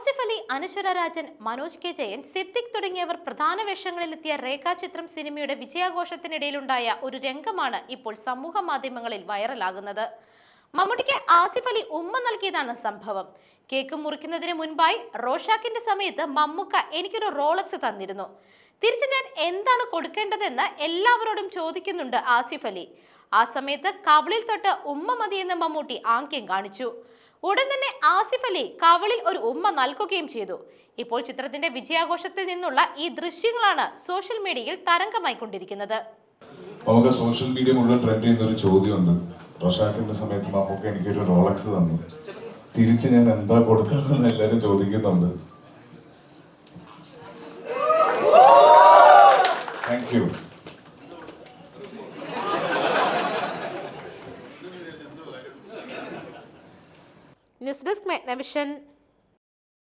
Asif Ali Anaswara Rajan Manoj K Jayan Siddique തുടങ്ങിയവർ പ്രധാന വേഷങ്ങളിലെത്തിയ രേഖാചിത്രം സിനിമയുടെ വിജയാഘോഷത്തിനിടയിലുണ്ടായ ഒരു രംഗമാണ് ഇപ്പോൾ സമൂഹ മാധ്യമങ്ങളിൽ വൈറലാകുന്നത്. മമ്മൂട്ടിക്ക് ആസിഫ് അലി ഉമ്മ നൽകിയതാണ് സംഭവം. കേക്ക് മുറിക്കുന്നതിന് മുൻപായി റോഷാക്കിന്റെ സമയത്ത് മമ്മൂക്ക എനിക്കൊരു റോളക്സ് തന്നിരുന്നു. തിരിച്ച് ഞാൻ എന്താണ് കൊടുക്കേണ്ടതെന്ന് എല്ലാവരോടും ചോദിക്കുന്നുണ്ട് ആസിഫ് അലി. ആ സമയത്ത് കവിളിൽ തൊട്ട് ഉമ്മ മതിയെന്ന് മമ്മൂട്ടി ആംഗ്യം കാണിച്ചു. ഉടൻ തന്നെ ആസിഫ് അലി കവളിൽ ഒരു ഉമ്മ നൽകുകയും ചെയ്തു. ഇപ്പോൾ ചിത്രത്തിന്റെ വിജയാഘോഷത്തിൽ നിന്നുള്ള ഈ ദൃശ്യങ്ങളാണ് സോഷ്യൽ മീഡിയയിൽ തരംഗമായിക്കൊണ്ടിരിക്കുന്നത് നമുക്ക് സോഷ്യൽ മീഡിയ മുഴുവൻ ട്രെൻഡ് ചെയ്യുന്ന ഒരു ചോദ്യമുണ്ട്. റഷാക്കിന്റെ സമയത്ത് നമുക്ക് എനിക്കൊരു റോളക്സ് തന്നു. തിരിച്ച് ഞാൻ എന്താ കൊടുക്കുന്നതെന്ന് എല്ലാവരും ചോദിക്കുന്നുണ്ട്. Thank you news desk മെഗ്നവിഷൻ